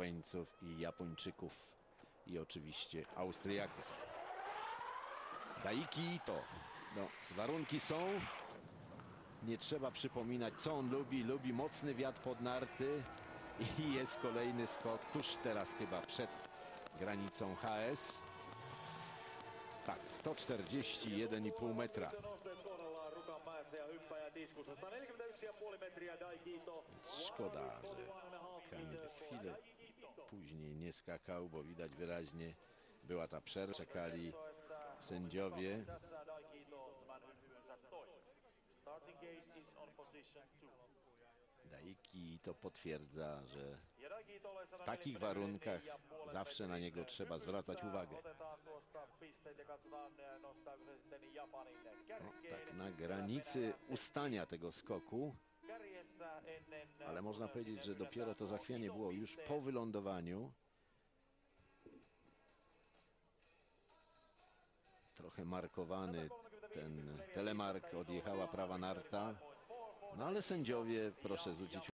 Ukraińców i Japończyków i oczywiście Austriaków. Daiki to. No, warunki są. Nie trzeba przypominać, co on lubi. Lubi mocny wiatr pod narty. I jest kolejny skok tuż teraz chyba przed granicą HS. Tak, 141,5 metra. Nosteet kohdallaan Rukanmäessä ja hyppäjät iskussa. 141,5 metriä Daikito. Szkoda, że Kamil chwilę później nie skakał, bo widać wyraźnie była ta przerwa. Czekali sędziowie. Daiki to potwierdza, że w takich warunkach zawsze na niego trzeba zwracać uwagę. No, tak na granicy ustania tego skoku, ale można powiedzieć, że dopiero to zachwianie było już po wylądowaniu. Trochę markowany ten telemark, odjechała prawa narta. No ale sędziowie, proszę zwrócić